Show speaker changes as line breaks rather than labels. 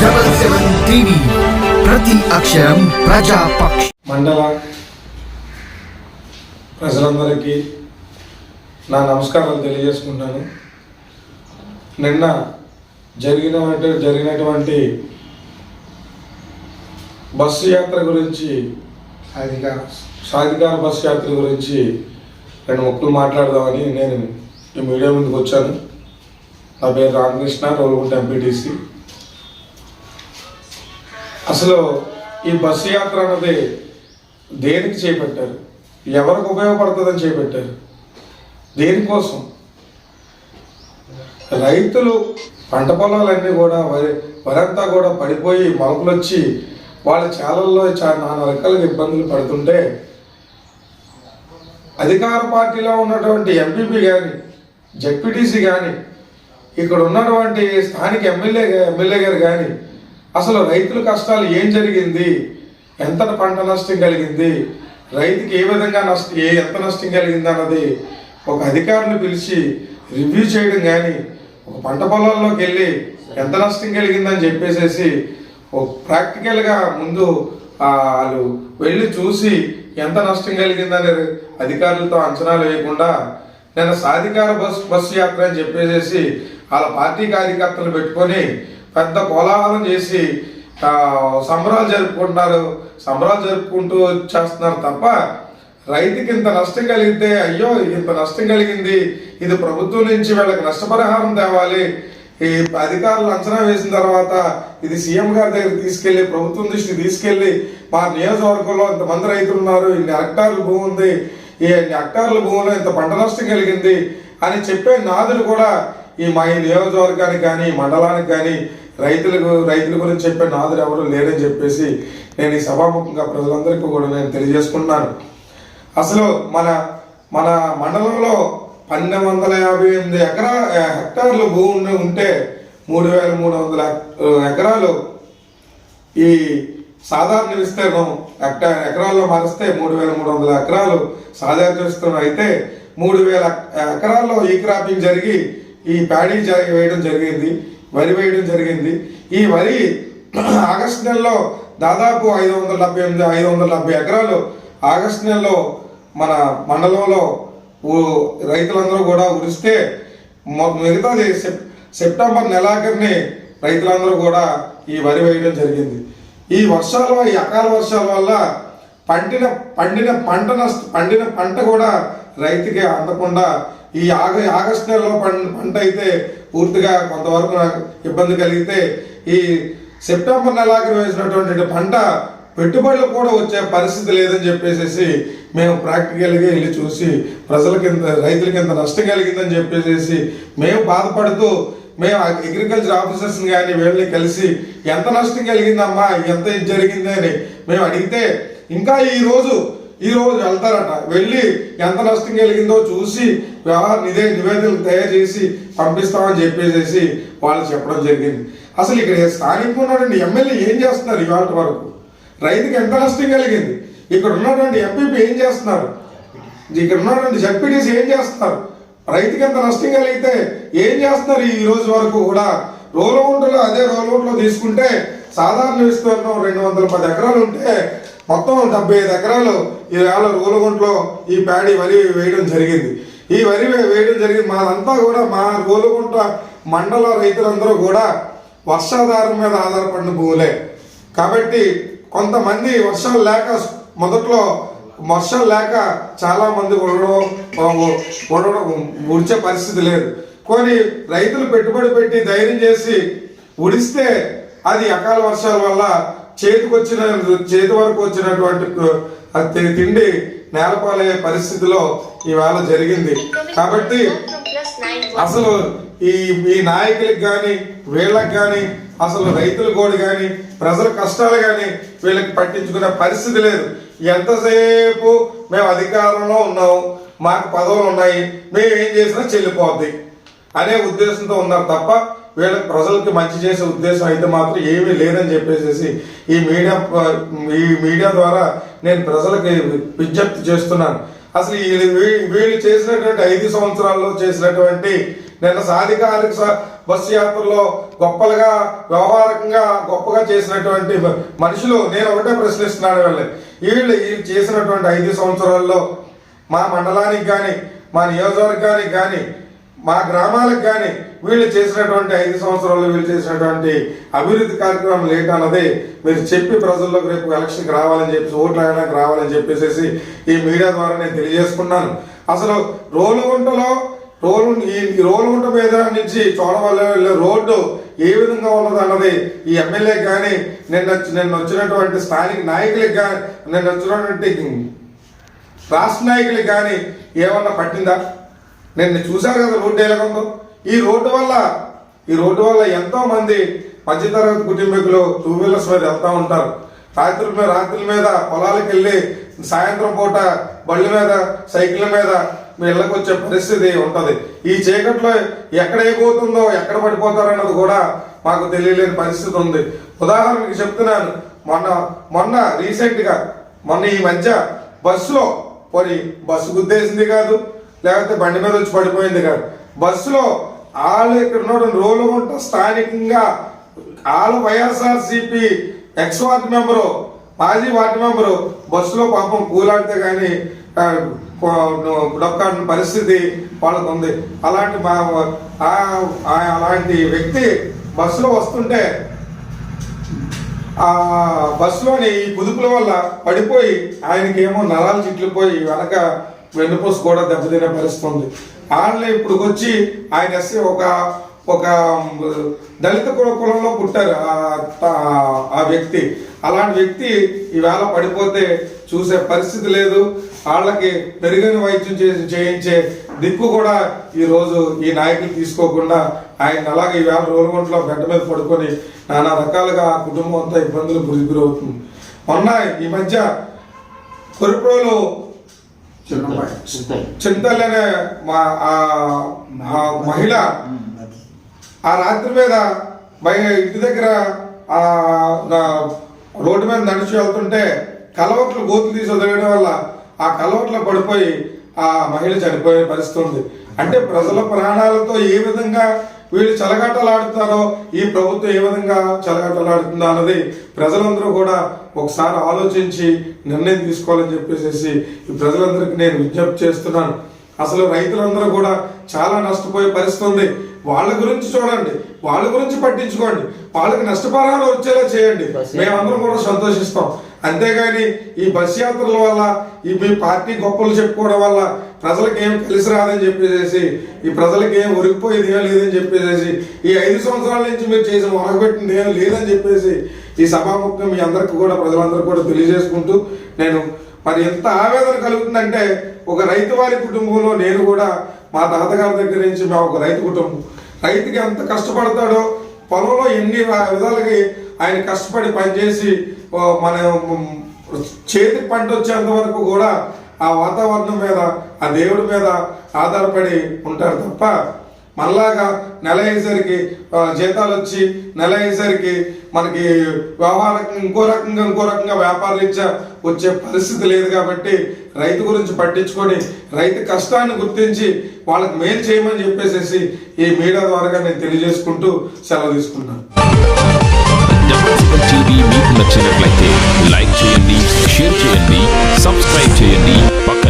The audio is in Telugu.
డబల్ సెవెన్ టీవీ ప్రతి అక్షరం ప్రజాపక్ష
మండల ప్రజలందరికీ నా నమస్కారాలు తెలియజేసుకుంటున్నాను. నిన్న జరిగిన జరిగినటువంటి బస్సు యాత్ర గురించి
అధికార.
సాధికార బస్సు యాత్ర గురించి రెండు మొక్కలు మాట్లాడదామని నేను ఈ మీడియా ముందుకు వచ్చాను. నా పేరు రామకృష్ణ రోలుగుంట ఎంపీటీసీ. అసలు ఈ బస్సు యాత్ర అన్నది దేనికి చేపట్టారు? ఎవరికి ఉపయోగపడుతుందని చేపట్టారు? దేనికోసం? రైతులు పంట పొలాలన్నీ కూడా వరి వరంతా కూడా పడిపోయి మొలకలు వచ్చి వాళ్ళ చాలల్లో చాలా నానా రకాలుగా ఇబ్బందులు పడుతుంటే అధికార పార్టీలో ఉన్నటువంటి ఎంపీపీ కానీ జెడ్పీటీసీ కానీ ఇక్కడ ఉన్నటువంటి స్థానిక ఎమ్మెల్యే ఎమ్మెల్యే గారు కానీ అసలు రైతుల కష్టాలు ఏం జరిగింది? ఎంత పంట నష్టం కలిగింది? రైతుకి ఏ విధంగా నష్టం ఏ ఎంత నష్టం కలిగింది అన్నది ఒక అధికారులు పిలిచి రివ్యూ చేయడం కానీ పంట పొలాల్లోకి వెళ్ళి ఎంత నష్టం కలిగిందని చెప్పేసేసి ప్రాక్టికల్గా ముందు వాళ్ళు వెళ్ళి చూసి ఎంత నష్టం కలిగిందని అధికారులతో అంచనాలు వేయకుండా నేను సాధికార బస్ బస్సు యాత్ర అని చెప్పేసేసి వాళ్ళ పార్టీ కార్యకర్తలు పెట్టుకొని పెద్ద కోలాహలం చేసి సంబరాలు జరుపుకుంటున్నారు. సంబరాలు జరుపుకుంటూ చేస్తున్నారు తప్ప రైతుకి ఇంత నష్టం కలిగితే అయ్యో ఇంత నష్టం కలిగింది. ఇది ప్రభుత్వం నుంచి వీళ్ళకి నష్టపరిహారం తేవాలి. ఈ అధికారులు అంచనా వేసిన తర్వాత ఇది సీఎం గారి దగ్గర తీసుకెళ్ళి ప్రభుత్వం దృష్టి తీసుకెళ్ళి మా నియోజకవర్గంలో ఇంతమంది రైతులు ఉన్నారు ఇన్ని హెక్టార్లు భూమి ఉంది. ఈ ఎన్ని హెక్టార్ల భూమిలో ఇంత పంట నష్టం కలిగింది అని చెప్పే నాదులు కూడా ఈ మా ఈ నియోజకవర్గానికి కానీ మండలానికి కానీ రైతులకు రైతుల గురించి చెప్పే నాదులు ఎవరు లేరని చెప్పేసి నేను ఈ సభాముఖంగా ప్రజలందరికీ కూడా నేను తెలియజేసుకుంటున్నాను. అసలు మన మన మండలంలో పన్నెండు వందల యాభై ఎనిమిది ఎకరా హెక్టార్లు భూమి ఉంటే మూడు వేల మూడు వందల ఎకరాలు ఈ సాధారణ విస్తీర్ణం హెక్టా ఎకరాల్లో మారిస్తే మూడు వేల మూడు వందల ఎకరాలు సాధారణ విస్తీర్ణం అయితే మూడు వేల ఎకరాల్లో ఈ క్రాపింగ్ జరిగి ఈ ప్యాడీ జరిగి వేయడం జరిగింది వరి వేయడం జరిగింది. ఈ వరి ఆగస్టు నెలలో దాదాపు ఐదు వందల డెబ్బై ఎనిమిది ఐదు వందల డెబ్బై ఎకరాలు ఆగస్టు నెలలో మన మండలంలో రైతులందరూ కూడా ఉరిస్తే మిగతాది సెప్- సెప్టెంబర్ నెలాఖరిని రైతులందరూ కూడా ఈ వరి వేయడం జరిగింది. ఈ వర్షాల ఈ అకాల వర్షాల వల్ల పండిన పండిన పంట నష్ట పండిన పంట కూడా రైతుకి అందకుండా ఈ ఆగ ఆగస్టు నెలలో పంట పంట అయితే పూర్తిగా కొంతవరకు ఇబ్బంది కలిగితే ఈ సెప్టెంబర్ నెలాఖరు వేసినటువంటి పంట పెట్టుబడులు కూడా వచ్చే పరిస్థితి లేదని చెప్పేసి మేము ప్రాక్టికల్గా వెళ్ళి చూసి ప్రజలకి కింద రైతులకి ఎంత నష్టం కలిగిందని చెప్పేసి మేము బాధపడుతూ మేము అగ్రికల్చర్ ఆఫీసర్స్ కానీ వీళ్ళని కలిసి ఎంత నష్టం కలిగిందమ్మా ఎంత ఇది జరిగింది అని మేము అడిగితే ఇంకా ఈరోజు ఈరోజు వెళ్తారట. వెళ్ళి ఎంత నష్టం కలిగిందో చూసి వ్యవహార నిదే నివేదికలు తయారు చేసి పంపిస్తామని చెప్పేసి వాళ్ళు చెప్పడం జరిగింది. అసలు ఇక్కడ స్థానికంగా ఉన్నటువంటి ఎమ్మెల్యే ఏం చేస్తున్నారు ఇవాళ వరకు? రైతుకి ఎంత నష్టం కలిగింది? ఇక్కడ ఉన్నటువంటి ఎంపీపీ ఏం చేస్తున్నారు? ఇక్కడ ఉన్నటువంటి జడ్పీటీసీ ఏం చేస్తున్నారు? రైతుకి ఎంత నష్టం కలిగితే ఏం చేస్తున్నారు ఈ రోజు వరకు కూడా? రోలగుంటలో అదే రోలగుంటలో తీసుకుంటే సాధారణ విస్తీర్ణం రెండు వందల పది ఎకరాలు ఉంటే మొత్తం డెబ్బై ఐదు ఎకరాలు ఈ వేళ ఈ ప్యాడీ వరి వేయడం జరిగింది. ఈ వరి వేయడం జరిగింది. మాదంతా కూడా మా రోలగుంట మండల రైతులందరూ కూడా వర్షాధారం మీద ఆధారపడిన భూములే. కాబట్టి కొంతమంది వర్షాలు లేక మొదట్లో వర్షాలు లేక చాలా మంది ఉండడం ఉండడం ఉడిచే పరిస్థితి లేదు. కొన్ని రైతులు పెట్టుబడి పెట్టి ధైర్యం చేసి ఉడిస్తే అది అకాల వర్షాల వల్ల చేతికి వచ్చిన చేతి వరకు వచ్చినటువంటి తిండి నేలపాలయ్యే పరిస్థితిలో ఈవేళ జరిగింది. కాబట్టి అసలు ఈ ఈ నాయకులకు కానీ వీళ్ళకి కానీ అసలు రైతులు కూడా కానీ ప్రజల కష్టాలు కానీ వీళ్ళకి పట్టించుకునే పరిస్థితి లేదు. ఎంతసేపు మేము అధికారంలో ఉన్నాము మాకు పదవులు ఉన్నాయి మేము ఏం చేసినా చెల్లిపోద్ది అనే ఉద్దేశంతో ఉన్నారు తప్ప వీళ్ళకి ప్రజలకి మంచి చేసే ఉద్దేశం అయితే మాత్రం ఏమీ లేదని చెప్పేసి ఈ మీడియా ఈ మీడియా ద్వారా నేను ప్రజలకి విజ్ఞప్తి చేస్తున్నాను. అసలు వీ- వీళ్ళు చేసినటువంటి ఐదు సంవత్సరాల్లో చేసినటువంటి నిన్న సాధికారిక బస్సు యాత్రలో గొప్పలుగా వ్యవహారకంగా గొప్పగా చేసినటువంటి మనుషులు నేను ఒకటే ప్రశ్నిస్తున్నాను వీళ్ళని. వీళ్ళు వీళ్ళు చేసినటువంటి ఐదు సంవత్సరాల్లో మా మండలానికి కానీ మా నియోజకవర్గానికి కానీ మా గ్రామాలకు కానీ వీళ్ళు చేసినటువంటి ఐదు సంవత్సరాల్లో వీళ్ళు చేసినటువంటి అభివృద్ధి కార్యక్రమం ఏంటన్నది మీరు చెప్పి ప్రజల్లోకి రేపు ఎలక్షన్కి రావాలని చెప్పి ఓట్లు వేయడానికి రావాలని చెప్పేసి ఈ మీడియా ద్వారా నేను తెలియజేసుకున్నాను. అసలు రోలుగుంటలో రోలు ఈ ఈ రోలుగుంట మీద నుంచి చోడవల్ల వెళ్ళే రోడ్డు ఏ విధంగా ఉన్నది అన్నది ఈ ఎమ్మెల్యే కానీ నిన్న నిన్న వచ్చినటువంటి స్థానిక నాయకులకు కానీ నిన్న వచ్చినటువంటి రాష్ట్ర నాయకులకు కానీ ఏమన్నా పట్టిందా? నేను చూశారు కదా రోడ్డు ఎలాగుందో ఈ రోడ్డు వల్ల ఈ రోడ్డు వల్ల ఎంతో మంది మధ్యతరగతి కుటుంబీకులు టూ వీలర్స్ మీద వెళ్తూ ఉంటారు. రాత్రుల మీద రాత్రుల మీద పొలాలకు వెళ్ళి సాయంత్రం పూట బళ్ళ మీద సైకిళ్ళ మీద మీ ఇళ్ళకి వచ్చే పరిస్థితి ఉంటుంది. ఈ చీకట్లో ఎక్కడ అయిపోతుందో ఎక్కడ పడిపోతారన్నది కూడా మాకు తెలియలేని పరిస్థితి ఉంది. ఉదాహరణకి చెప్తున్నాను. మొన్న మొన్న రీసెంట్గా మొన్న ఈ మధ్య బస్సులో పోనీ బస్సు గుద్దేసింది కాదు లేకపోతే బండి మీద వచ్చి పడిపోయింది కాదు. బస్సులో వాళ్ళు ఇక్కడ ఉన్న రోలు ఉంటా స్థానికంగా వాళ్ళు వైఎస్ఆర్సిపి ఎక్స్ వార్డు మెంబరు మాజీ వార్డు మెంబరు బస్సులో పాపం కూలాడితే కానీ డొక్కాడిన పరిస్థితి వాళ్ళకు ఉంది. అలాంటి మా అలాంటి వ్యక్తి బస్సులో వస్తుంటే ఆ బస్సులోని ఈ కుదుపుల వల్ల పడిపోయి ఆయనకి ఏమో నరాలు చిట్లిపోయి వెనక వెన్నుపూస కూడా దెబ్బతినే పరిస్థితి ఉంది. వాళ్ళని ఇప్పుడు వచ్చి ఆయన ఎస్సీ ఒక ఒక దళిత కులంలో పుట్టారు ఆ- ఆ- వ్యక్తి. అలాంటి వ్యక్తి ఈవేళ పడిపోతే చూసే పరిస్థితి లేదు. వాళ్ళకి పెరిగిన వైద్యం చేసి చేయించే దిక్కు కూడా ఈరోజు ఈ నాయకులు తీసుకోకుండా ఆయన అలాగే ఈవేళ రోలుగుంట్లో బెడ్ మీద పడుకొని నానా రకాలుగా ఆ కుటుంబం అంతా ఇబ్బందులు గురి గురవుతుంది మొన్న ఈ మధ్య అనే మా ఆ- మహిళ ఆ రాత్రి మీద బయ ఇంటి దగ్గర ఆ రోడ్డు మీద నడిచి వెళ్తుంటే కలవట్లు గోతులు తీసి వదిలేయడం వల్ల ఆ కలవట్లో పడిపోయి ఆ మహిళ చనిపోయే పరిస్థితి ఉంది. అంటే ప్రజల ప్రాణాలతో ఏ విధంగా వీళ్ళు చెలగాటలాడుతారో ఈ ప్రభుత్వం ఏ విధంగా చెలగాటలాడుతుందో అన్నది ప్రజలందరూ కూడా ఒకసారి ఆలోచించి నిర్ణయం తీసుకోవాలని చెప్పేసి ప్రజలందరికీ నేను విజ్ఞప్తి చేస్తున్నాను. అసలు రైతులందరూ కూడా చాలా నష్టపోయే పరిస్థితి ఉంది. వాళ్ళ గురించి చూడండి. వాళ్ళ గురించి పట్టించుకోండి. వాళ్ళకి నష్టపరిహారం వచ్చేలా చేయండి. మేమందరం కూడా సంతోషిస్తాం. అంతేగాని ఈ బస్ యాత్రల వల్ల ఈ మీ పార్టీ గొప్పలు చెప్పుకోవడం వల్ల ప్రజలకి ఏం కలిసి రాదని చెప్పేసి ఈ ప్రజలకి ఏం ఒరిగిపోయేది ఏం లేదని చెప్పేసి ఈ ఐదు సంవత్సరాల నుంచి మీరు చేసిన వరగబెట్టింది ఏం లేదని చెప్పేసి ఈ సభాముఖం మీ అందరికి కూడా ప్రజలందరూ కూడా తెలియజేసుకుంటూ నేను మరి ఎంత ఆవేదన కలుగుతుందంటే ఒక రైతు వారి కుటుంబంలో నేను కూడా మా తాతగారి దగ్గర నుంచి మా ఒక రైతు కుటుంబం. రైతుకి ఎంత కష్టపడతాడో పొలంలో ఎన్ని విధాలకి విధాలుగా ఆయన కష్టపడి పనిచేసి మన చేతికి పంట వచ్చేంత వరకు కూడా ఆ వాతావరణం మీద ఆ దేవుడి మీద ఆధారపడి ఉంటారు తప్ప మళ్ళాగా నెల అయ్యేసరికి జీతాలు వచ్చి నెల అయ్యేసరికి మనకి వ్యవహారం ఇంకో రకంగా ఇంకో రకంగా వ్యాపారరీత్యా వచ్చే పరిస్థితి లేదు కాబట్టి రైతు గురించి పట్టించుకొని రైతు కష్టాన్ని గుర్తించి వాళ్ళకి మేలు చేయమని చెప్పేసేసి ఈ మీడియా ద్వారా నేను తెలియజేసుకుంటూ సెలవు
తీసుకున్నాను మీకు నచ్చినట్లయితే లైక్ చేయండి షేర్ చేయండి సబ్స్క్రైబ్ చేయండి.